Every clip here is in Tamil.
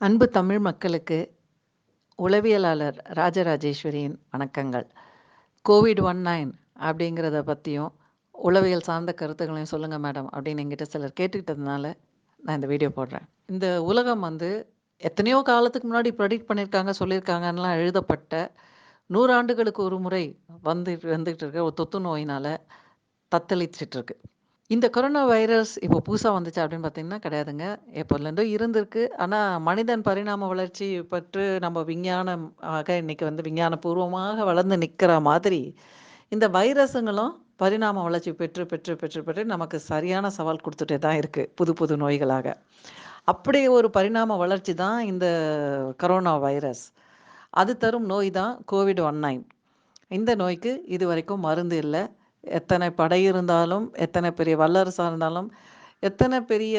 அன்பு தமிழ் மக்களுக்கு உளவியலாளர் ராஜராஜேஸ்வரியின் வணக்கங்கள். கோவிட் ஒன் நைன் அப்படிங்கிறத பற்றியும் உளவியல் சார்ந்த கருத்துக்களையும் சொல்லுங்கள் மேடம் அப்படின்னு எங்கிட்ட சிலர் கேட்டுக்கிட்டதுனால நான் இந்த வீடியோ போடுறேன். இந்த உலகம் வந்து எத்தனையோ காலத்துக்கு முன்னாடி ப்ரெடிக்ட் பண்ணியிருக்காங்க சொல்லியிருக்காங்கலாம் எழுதப்பட்ட நூறாண்டுகளுக்கு ஒரு முறை வந்து வந்துக்கிட்டு இருக்க ஒரு தொத்து நோயினால் தத்தளிச்சிட்ருக்கு இந்த கொரோனா வைரஸ் இப்போ புதுசாக வந்துச்சு அப்படின்னு பார்த்தீங்கன்னா கிடையாதுங்க. எப்போதுலேருந்தோ இருந்திருக்கு. ஆனால் மனிதன் பரிணாம வளர்ச்சி பற்று நம்ம விஞ்ஞானம் ஆக இன்னைக்கு வந்து விஞ்ஞானபூர்வமாக வளர்ந்து நிற்கிற மாதிரி இந்த வைரஸுங்களும் பரிணாம வளர்ச்சி பெற்று பெற்று பெற்று பெற்று நமக்கு சரியான சவால் கொடுத்துட்டே தான் இருக்குது புது புது நோய்களாக. அப்படி ஒரு பரிணாம வளர்ச்சி தான் இந்த கரோனா வைரஸ் அது தரும் நோய் தான் கோவிட் ஒன் நைன் இந்த நோய்க்கு இது வரைக்கும் மருந்து இல்லை. எத்தனை படை இருந்தாலும் எத்தனை பெரிய வல்லரசாக இருந்தாலும் எத்தனை பெரிய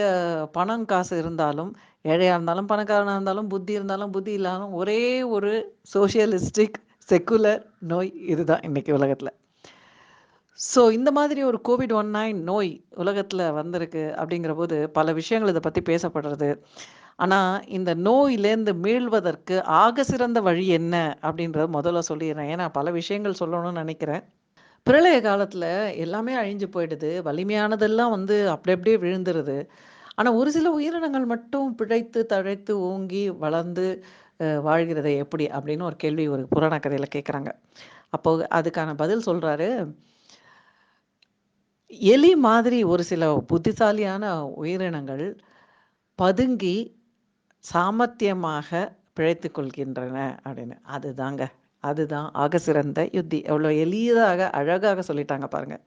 பணம் காசு இருந்தாலும் ஏழையாக இருந்தாலும் பணக்காரனாக இருந்தாலும் புத்தி இருந்தாலும் புத்தி இல்லாமல் ஒரே ஒரு சோஷியலிஸ்டிக் செக்குலர் நோய் இதுதான் இன்றைக்கி உலகத்தில். ஸோ இந்த மாதிரி ஒரு கோவிட் ஒன் நைன் நோய் உலகத்தில் வந்திருக்கு அப்படிங்கிற போது பல விஷயங்கள் இதை பற்றி பேசப்படுறது. ஆனால் இந்த நோயிலேருந்து மீள்வதற்கு ஆக சிறந்த வழி என்ன அப்படின்றத முதல்ல சொல்லிடுறேன். ஏன்னா பல விஷயங்கள் சொல்லணும்னு நினைக்கிறேன். பிரளய காலத்தில் எல்லாமே அழிஞ்சு போயிடுது. வலிமையானதெல்லாம் வந்து அப்படி அப்படியே விழுந்துருது. ஆனால் ஒரு சில உயிரினங்கள் மட்டும் பிழைத்து தழைத்து ஓங்கி வளர்ந்து வாழ்கிறதை எப்படி? அப்படின்னு ஒரு கேள்வி ஒரு புராண கதையில் கேட்குறாங்க அப்போ அதுக்கான பதில் சொல்கிறாரு எலி மாதிரி ஒரு சில புத்திசாலியான உயிரினங்கள் பதுங்கி சாமர்த்தியமாக பிழைத்து கொள்கின்றன அப்படின்னு. அதுதாங்க. அதுதான் ஆக சிறந்த யுத்தி. எவ்வளோ எளிதாக அழகாக சொல்லிட்டாங்க பாருங்கள்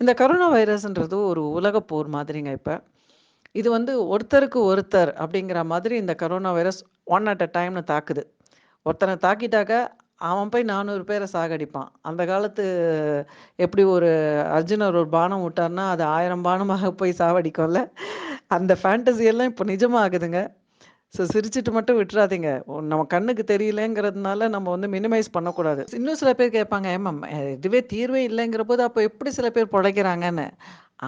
இந்த கரோனா வைரஸ்ன்றது ஒரு உலக போர் மாதிரிங்க இப்போ. இது வந்து ஒருத்தருக்கு ஒருத்தர் அப்படிங்கிற மாதிரி இந்த corona virus one at a டைம்னு தாக்குது. ஒருத்தனை தாக்கிட்டாக்க அவன் போய் நானூறு பேரை சாகடிப்பான். அந்த காலத்து எப்படி ஒரு அர்ஜுனர் ஒரு பானம் விட்டார்னா அது ஆயிரம் பானமாக போய் சாவடிக்கும்ல. அந்த ஃபேண்டசி இப்போ நிஜமாகுதுங்க ஸோ சிரிச்சிட்டு மட்டும் விட்டுறாதீங்க. நம்ம கண்ணுக்கு தெரியலங்கிறதுனால நம்ம வந்து மினிமைஸ் பண்ணக்கூடாது. இன்னும் சில பேர் கேட்பாங்க ஏமாம் இதுவே தீர்வே இல்லைங்கிற போது அப்போ எப்படி சில பேர் பிழைக்கிறாங்கன்னு?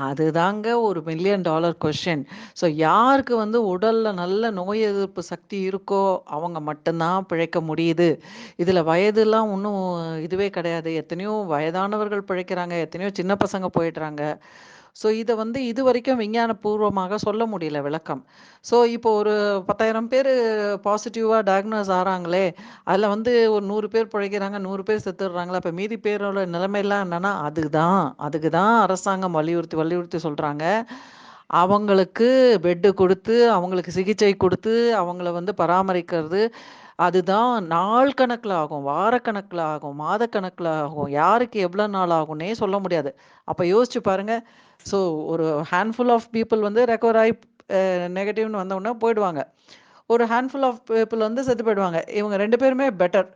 அதுதாங்க ஒரு மில்லியன் டாலர் கொஷின் ஸோ யாருக்கு வந்து உடலில் நல்ல நோய் எதிர்ப்பு சக்தி இருக்கோ அவங்க மட்டும்தான் பிழைக்க முடியுது. இதில் வயதுலாம் ஒன்றும் இதுவே கிடையாது. எத்தனையோ வயதானவர்கள் பிழைக்கிறாங்க எத்தனையோ சின்ன பசங்க போயிடுறாங்க. ஸோ இதை வந்து இது வரைக்கும் விஞ்ஞானபூர்வமாக சொல்ல முடியல விளக்கம். ஸோ இப்போ ஒரு பத்தாயிரம் பேர் பாசிட்டிவாக டயக்னோஸ் ஆகிறாங்களே அதில் வந்து ஒரு நூறு பேர் பிழைக்கிறாங்க நூறு பேர் செத்துடுறாங்களா இப்போ மீதி பேரோட நிலைமையெல்லாம் என்னென்னா அதுதான் அதுக்கு தான் அரசாங்கம் வலியுறுத்தி வலியுறுத்தி சொல்கிறாங்க அவங்களுக்கு பெட்டு கொடுத்து அவங்களுக்கு சிகிச்சை கொடுத்து அவங்கள வந்து பராமரிக்கிறது அதுதான் நாள் கணக்கில் ஆகும் வாரக்கணக்கில் ஆகும் மாதக்கணக்கில் ஆகும் யாருக்கு எவ்வளோ நாள் ஆகும்னே சொல்ல முடியாது. அப்போ யோசிச்சு பாருங்கள் ஸோ ஒரு ஹேண்ட்ஃபுல் ஆஃப் பீப்புள் வந்து ரெக்கவர் ஆகி நெகட்டிவ்னு வந்தவுடனே போயிடுவாங்க. ஒரு ஹேண்ட்ஃபுல் ஆஃப் பீப்புள் வந்து செத்து போயிடுவாங்க. இவங்க ரெண்டு பேருமே பெட்டர்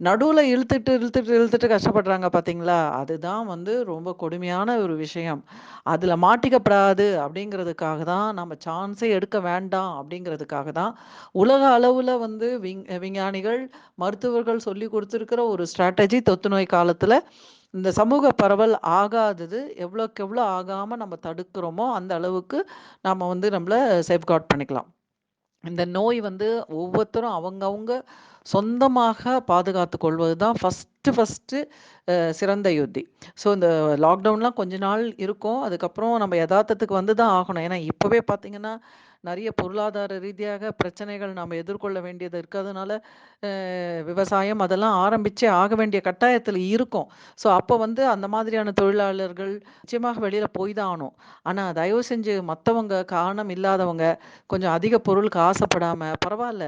நடுவில் இழுத்துட்டு இழுத்துட்டு இழுத்துட்டு கஷ்டப்படுறாங்க பார்த்தீங்களா அதுதான் வந்து ரொம்ப கொடுமையான ஒரு விஷயம். அதில் மாட்டிக்கப்படாது அப்படிங்கிறதுக்காக தான் நம்ம சான்ஸே எடுக்க வேண்டாம் அப்படிங்கிறதுக்காக தான் உலக அளவில் வந்து விஞ் விஞ்ஞானிகள் மருத்துவர்கள் சொல்லி கொடுத்துருக்கிற ஒரு ஸ்ட்ராட்டஜி தொத்து நோய் காலத்தில் இந்த சமூக பரவல் ஆகாதது எவ்வளோக்கு எவ்வளோ ஆகாமல் நம்ம தடுக்கிறோமோ அந்த அளவுக்கு நம்ம வந்து நம்மளை சேஃப்கார்ட் பண்ணிக்கலாம். இந்த நோய் வந்து ஒவ்வொருத்தரும் அவங்கவுங்க சொந்தமாக பாதுகாத்து கொள்வது தான் ஃபஸ்ட்டு ஃபஸ்ட்டு சிறந்த யுத்தி. ஸோ இந்த லாக்டவுன்லாம் கொஞ்ச நாள் இருக்கும். அதுக்கப்புறம் நம்ம யதார்த்தத்துக்கு வந்து தான் ஆகணும். ஏன்னா இப்போவே பார்த்தீங்கன்னா நிறைய பொருளாதார ரீதியாக பிரச்சனைகள் நாம் எதிர்கொள்ள வேண்டியது இருக்கிறதுனால விவசாயம் அதெல்லாம் ஆரம்பித்தே ஆக வேண்டிய கட்டாயத்தில் இருக்கும். ஸோ அப்போ வந்து அந்த மாதிரியான தொழிலாளர்கள் நிச்சயமாக வெளியில் போய் தான் ஆகணும். ஆனால் தயவு செஞ்சு மற்றவங்க காரணம் இல்லாதவங்க கொஞ்சம் அதிக பொருளுக்கு ஆசைப்படாமல் பரவாயில்ல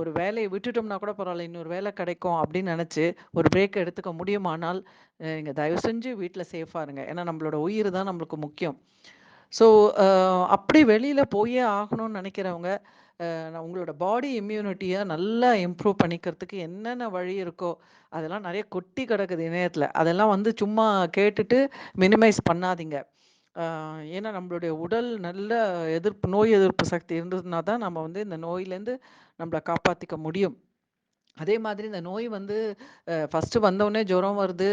ஒரு வேலையை விட்டுட்டோம்னா கூட பரவாயில்ல இன்னொரு வேலை கிடைக்கும் அப்படின்னு நினச்சி ஒரு பிரேக் எடுத்துக்க முடியுமானால் இங்கே தயவு செஞ்சு வீட்டில் சேஃபாக இருங்க. ஏன்னா நம்மளோட உயிர் தான் நம்மளுக்கு முக்கியம். ஸோ அப்படி வெளியில் போயே ஆகணும்னு நினைக்கிறவங்க உங்களோட பாடி இம்யூனிட்டியை நல்லா இம்ப்ரூவ் பண்ணிக்கிறதுக்கு என்னென்ன வழி இருக்கோ அதெல்லாம் நிறைய கொட்டி கிடக்குது இணையத்தில். அதெல்லாம் வந்து சும்மா கேட்டுட்டு மினிமைஸ் பண்ணாதீங்க. ஏன்னா நம்மளுடைய உடல் நல்ல எதிர்ப்பு நோய் எதிர்ப்பு சக்தி இருந்ததுன்னா தான் நம்ம வந்து இந்த நோயிலேருந்து நம்மளை காப்பாற்றிக்க முடியும். அதே மாதிரி இந்த நோய் வந்து ஃபஸ்ட்டு வந்தோடனே ஜுரம் வருது,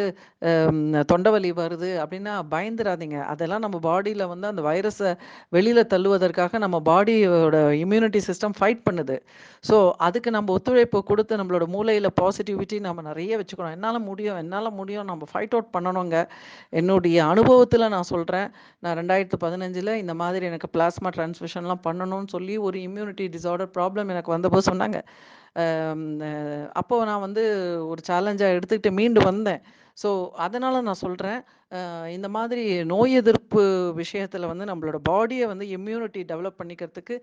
தொண்டை வலி வருது அப்படின்னா பயந்துராதீங்க. அதெல்லாம் நம்ம பாடியில் வந்து அந்த வைரஸை வெளியில் தள்ளுவதற்காக நம்ம பாடியோட இம்யூனிட்டி சிஸ்டம் ஃபைட் பண்ணுது. ஸோ அதுக்கு நம்ம ஒத்துழைப்பு கொடுத்து நம்மளோட மூளையில் பாசிட்டிவிட்டி நம்ம நிறைய வச்சுக்கணும். என்னால் முடியும், என்னால் முடியும் நம்ம ஃபைட் அவுட் பண்ணணுங்க. என்னுடைய அனுபவத்தில் நான் சொல்கிறேன் நான் 2015ல இந்த மாதிரி எனக்கு பிளாஸ்மா டிரான்ஸ்மிஷன்லாம் பண்ணணும்னு சொல்லி ஒரு இம்யூனிட்டி டிஸார்டர் ப்ராப்ளம் எனக்கு வந்தபோது சொன்னாங்க. அப்போ நான் வந்து ஒரு சேலஞ்சாக எடுத்துக்கிட்டு மீண்டு வந்தேன். ஸோ அதனால் நான் சொல்கிறேன் இந்த மாதிரி நோய் எதிர்ப்பு விஷயத்தில் வந்து நம்மளோட பாடியை வந்து இம்யூனிட்டி டெவலப் பண்ணிக்கிறதுக்கு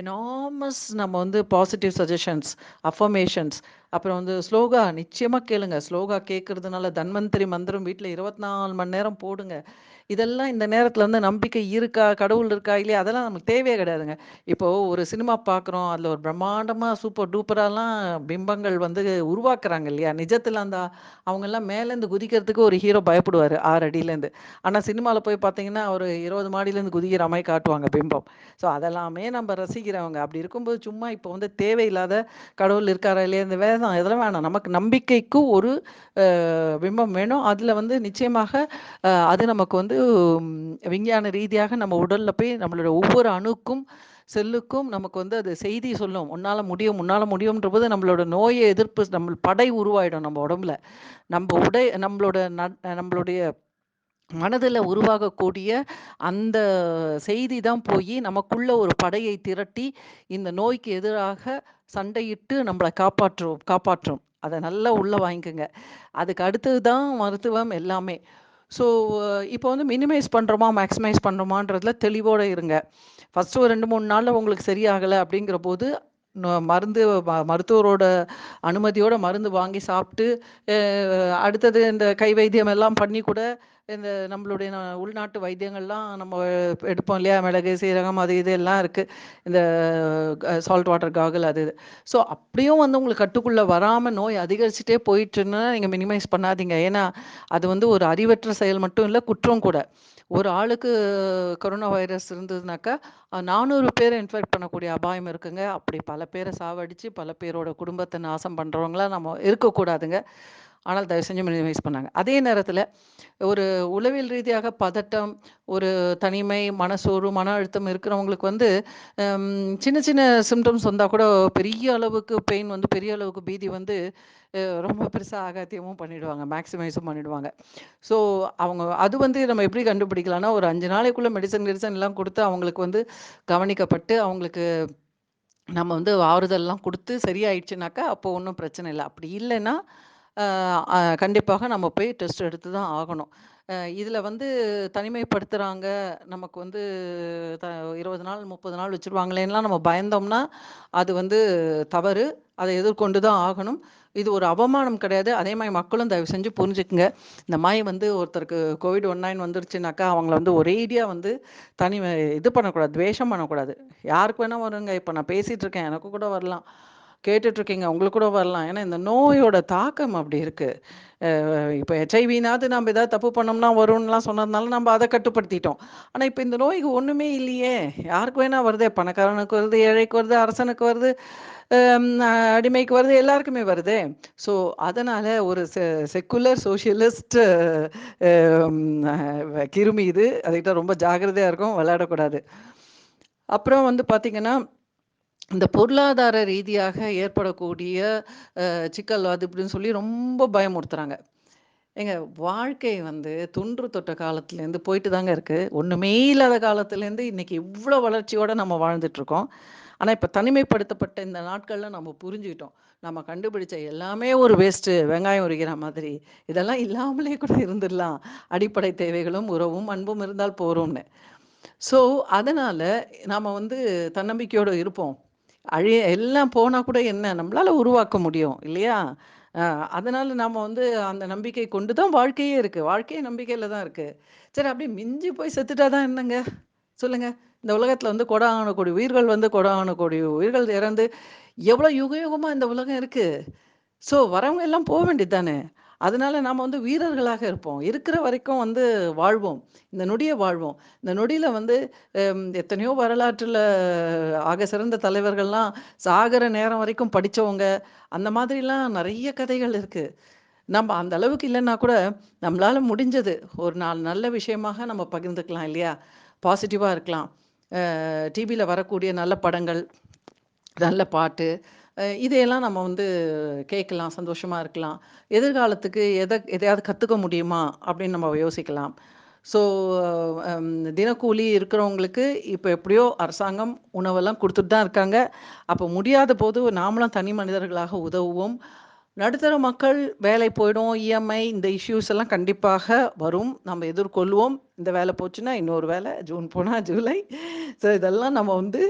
எனாமஸ் நம்ம வந்து பாசிட்டிவ் சஜஷன்ஸ், அஃபர்மேஷன்ஸ் அப்புறம் வந்து ஸ்லோகா நிச்சயமாக கேளுங்க. ஸ்லோகா கேட்குறதுனால தன்வந்திரி மந்திரம் வீட்டில் இருபத்தி நாலு மணி நேரம் போடுங்க. இதெல்லாம் இந்த நேரத்தில் வந்து நம்பிக்கை இருக்கா? கடவுள் இருக்கா? இல்லையா? அதெல்லாம் நமக்கு தேவையே கிடையாதுங்க. இப்போ ஒரு சினிமா பார்க்குறோம். அதில் ஒரு பிரம்மாண்டமாக சூப்பர் டூப்பராலாம் பிம்பங்கள் வந்து உருவாக்குறாங்க இல்லையா? நிஜத்தில் அந்த அவங்கெல்லாம் மேலேருந்து குதிக்கிறதுக்கு ஒரு ஹீரோ பயப்படுவார் ஆறு அடியிலேருந்து. ஆனால் சினிமாவில் போய் பார்த்தீங்கன்னா, ஒரு 20 மாடியிலேருந்து குதிக்கிற மாதிரி காட்டுவாங்க பிம்பம். ஸோ அதெல்லாமே நம்ம ரசிக்கிறவங்க. அப்படி இருக்கும்போது சும்மா இப்போ வந்து தேவையில்லாத கடவுள் இருக்காரா? இல்லையா? இந்த வேதம் இதெல்லாம் வேணாம். நமக்கு நம்பிக்கைக்கு ஒரு பிம்பம் வேணும். அதில் வந்து நிச்சயமாக அது நமக்கு வந்து விஞ்ஞான ரீதியாக நம்ம உடல்ல போய் நம்மளோட ஒவ்வொரு அணுக்கும், செல்லுக்கும் நமக்கு வந்து அது செய்தி சொல்லும். உன்னால் முடியும், உன்னால முடியும்ன்றபோது நம்மளோட நோயை எதிர்ப்பு நம்ம படை உருவாயிடும் நம்ம உடம்புல. நம்ம உடை நம்மளோட ந நம்மளுடைய மனதில் உருவாகக்கூடிய அந்த செய்தி தான் போய் நமக்குள்ள ஒரு படையை திரட்டி, இந்த நோய்க்கு எதிராக சண்டையிட்டு நம்மளை காப்பாற்றும் காப்பாற்றும். அதை நல்லா உள்ளே வாங்கிக்கங்க. அதுக்கு அடுத்தது தான் மருத்துவம் எல்லாமே. ஸோ இப்போ வந்து மினிமைஸ் பண்ணுறோமா மேக்ஸிமைஸ் பண்ணுறோமான்றதுல தெளிவோடு இருங்க. ஃபர்ஸ்ட்டு ஒரு ரெண்டு மூணு நாளில் உங்களுக்கு சரியாகலை அப்படிங்கிறபோது, போது மருந்து ம மருத்துவரோட அனுமதியோட மருந்து வாங்கி சாப்பிட்டு அடுத்தது இந்த கை வைத்தியம் எல்லாம் பண்ணி கூட, இந்த நம்மளுடைய உள்நாட்டு வைத்தியங்கள்லாம் நம்ம எடுப்போம் இல்லையா? மிளகு, சீரகம் அது இது எல்லாம் இருக்குது இந்த க சால்ட் வாட்டர் காகல் அது இது. ஸோ அப்படியும் வந்து உங்களுக்கு கட்டுக்குள்ளே வராமல் நோய் அதிகரிச்சுட்டே போயிட்டுன்னா, நீங்கள் மினிமைஸ் பண்ணாதீங்க. ஏன்னா, அது வந்து ஒரு அறிவற்ற செயல் மட்டும் இல்லை குற்றம் கூட. ஒரு ஆளுக்கு கொரோனா வைரஸ் இருந்ததுனாக்கா, நானூறு பேரை இன்ஃபெக்ட் பண்ணக்கூடிய அபாயம் இருக்குங்க. அப்படி பல பேரை சாவடிச்சு, பல பேரோட குடும்பத்தை நாசம் பண்ணுறவங்களாம் நம்ம இருக்கக்கூடாதுங்க. ஆனால் தயவு செஞ்சு மினிமைஸ் பண்ணாங்க. அதே நேரத்தில் ஒரு உளவியல் ரீதியாக பதட்டம், ஒரு தனிமை, மனசோர்வு, மன அழுத்தம் இருக்கிறவங்களுக்கு வந்து, சின்ன சின்ன சிம்டம்ஸ் வந்தால் கூட பெரிய அளவுக்கு பெயின் வந்து பெரிய அளவுக்கு பீதி வந்து, ரொம்ப பெருசாக ஆகாத்தியமும் பண்ணிடுவாங்க. மேக்ஸிமைஸும் பண்ணிடுவாங்க. ஸோ அவங்க அது வந்து நம்ம எப்படி கண்டுபிடிக்கலாம்னா, ஒரு அஞ்சு நாளைக்குள்ளே மெடிசன் மெடிசன் எல்லாம் கொடுத்து அவங்களுக்கு வந்து கவனிக்கப்பட்டு, அவங்களுக்கு நம்ம வந்து ஆறுதல்லாம் கொடுத்து சரியாயிடுச்சுனாக்கா, அப்போ ஒன்றும் பிரச்சனை இல்லை அப்படி இல்லைன்னா கண்டிப்பாக நம்ம போய் டெஸ்ட் எடுத்து தான் ஆகணும். இதில் வந்து தனிமைப்படுத்துகிறாங்க நமக்கு வந்து த 20 நாள், 30 நாள் வச்சுருவாங்களேன்னா நம்ம பயந்தோம்னா, அது வந்து தவறு. அதை எதிர்கொண்டு தான் ஆகணும். இது ஒரு அவமானம் கிடையாது. அதே மாதிரி மக்களும் தயவு செஞ்சு புரிஞ்சுக்குங்க. இந்த மாதிரி வந்து ஒருத்தருக்கு கோவிட்-19 வந்துருச்சுனாக்கா, அவங்கள வந்து ஒரேடியாக வந்து தனிமை இது பண்ணக்கூடாது, துவேஷம் பண்ணக்கூடாது. யாருக்கு வேணால் வருங்க. இப்போ நான் பேசிகிட்டு இருக்கேன். எனக்கு கூட வரலாம். கேட்டுட்ருக்கீங்க. உங்களுக்கு கூட வரலாம். ஏன்னா இந்த நோயோட தாக்கம் அப்படி இருக்குது இப்போ ஹெச்ஐவினாவது நம்ம ஏதாவது தப்பு பண்ணோம்னா வரும்லாம் சொன்னதுனால நம்ம அதை கட்டுப்படுத்திட்டோம். ஆனால் இப்போ இந்த நோய்க்கு ஒன்றுமே இல்லையே! யாருக்கு வேணால் வருதே! பணக்காரனுக்கு வருது, ஏழைக்கு வருது, அரசனுக்கு வருது, அடிமைக்கு வருது, எல்லாருக்குமே வருதே! ஸோ அதனால் ஒரு செ செக்குலர் சோஷியலிஸ்ட் கிருமி இது. அதுக்கிட்ட ரொம்ப ஜாகிரதையாக இருக்கும் விளையாடக்கூடாது. அப்புறம் வந்து பார்த்திங்கன்னா இந்த பொருளாதார ரீதியாக ஏற்படக்கூடிய சிக்கல் அது இப்படின்னு சொல்லி ரொம்ப பயமுறுத்துறாங்க. ஏங்க வாழ்க்கை வந்து துன்று தொட்ட காலத்துலேருந்து போயிட்டு தாங்க இருக்கு. ஒண்ணுமே இல்லாத காலத்துலேருந்து இன்னைக்கு இவ்வளோ வளர்ச்சியோட நம்ம வாழ்ந்துட்டு இருக்கோம் ஆனால் இப்போ தனிமைப்படுத்தப்பட்ட இந்த நாட்கள்ல நம்ம புரிஞ்சுக்கிட்டோம். நம்ம கண்டுபிடிச்ச எல்லாமே ஒரு வேஸ்ட்டு. வெங்காயம் உரிக்கிற மாதிரி. இதெல்லாம் இல்லாமலே கூட இருந்துடலாம். அடிப்படை தேவைகளும், உறவும், அன்பும் இருந்தால் போகிறோம்னு ஸோ, அதனால நாம் வந்து தன்னம்பிக்கையோடு இருப்போம். அழிய எல்லாம் போனால் கூட என்ன? நம்மளால உருவாக்க முடியும் இல்லையா? அதனால நாம வந்து அந்த நம்பிக்கை கொண்டு தான் வாழ்க்கையே இருக்குது வாழ்க்கையே நம்பிக்கையில் தான் இருக்குது சரி அப்படியே மிஞ்சி போய் செத்துட்டா தான் என்னங்க? சொல்லுங்கள் இந்த உலகத்தில் வந்து கோடான கோடி உயிர்கள் வந்து கோடான கோடி உயிர்கள் இறந்து எவ்வளோ யுக யுகமாக இந்த உலகம் இருக்குது ஸோ வரவங்க எல்லாம் போக வேண்டியது தானே! அதனால நாம் வந்து வீரர்களாக இருப்போம். இருக்கிற வரைக்கும் வந்து வாழ்வோம். இந்த நொடியை வாழ்வோம். இந்த நொடியில் வந்து எத்தனையோ வரலாற்றில் ஆக சிறந்த தலைவர்கள்லாம் சாகிற நேரம் வரைக்கும் படித்தவங்க அந்த மாதிரிலாம் நிறைய கதைகள் இருக்குது நம்ம அந்த அளவுக்கு இல்லைன்னா கூட, நம்மளால் முடிஞ்சது ஒரு நாள் நல்ல விஷயமாக நம்ம பகிர்ந்துக்கலாம் இல்லையா? பாசிட்டிவாக இருக்கலாம். டிவியில் வரக்கூடிய நல்ல படங்கள், நல்ல பாட்டு, இதையெல்லாம் நம்ம வந்து கேட்கலாம், சந்தோஷமாக இருக்கலாம். எதிர்காலத்துக்கு எதை எதையாவது கற்றுக்க முடியுமா? அப்படின்னு நம்ம யோசிக்கலாம். ஸோ தினக்கூலி இருக்கிறவங்களுக்கு இப்போ எப்படியோ அரசாங்கம் உணவெல்லாம் கொடுத்துட்டு தான் இருக்காங்க. அப்போ முடியாத போது நாமளும் தனி மனிதர்களாக உதவுவோம். நடுத்தர மக்கள் வேலை போயிடும், இஎம்ஐ இந்த இஷ்யூஸ் எல்லாம் கண்டிப்பாக வரும். நம்ம எதிர்கொள்வோம். இந்த வேலை போச்சுன்னா இன்னொரு வேலை, ஜூன் போனால் ஜூலை. ஸோ இதெல்லாம் நம்ம வந்து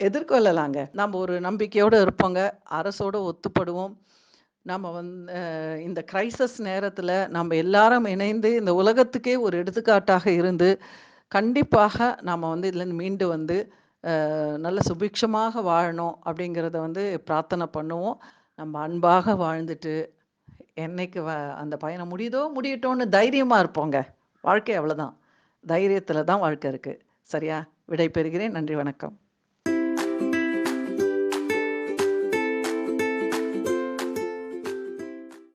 எதிர்கொள்ளலாங்க. நம்ம ஒரு நம்பிக்கையோடு இருப்போங்க. அரசோட ஒத்துப்படுவோம். நம்ம வந் இந்த கிரைசஸ் நேரத்தில் நம்ம எல்லாரும் இணைந்து இந்த உலகத்துக்கே ஒரு எடுத்துக்காட்டாக இருந்து, கண்டிப்பாக நாம் வந்து இதுலேருந்து மீண்டு வந்து நல்ல சுபிக்ஷமாக வாழணும் அப்படிங்கிறத வந்து பிரார்த்தனை பண்ணுவோம். நம்ம அன்பாக வாழ்ந்துட்டு, என்னைக்கு வ அந்த பயணம் முடியுதோ முடியட்டோன்னு தைரியமாக இருப்போங்க. வாழ்க்கை அவ்வளோதான். தைரியத்தில் தான் வாழ்க்கை இருக்குது சரியா? விடை பெறுகிறேன். நன்றி, வணக்கம்.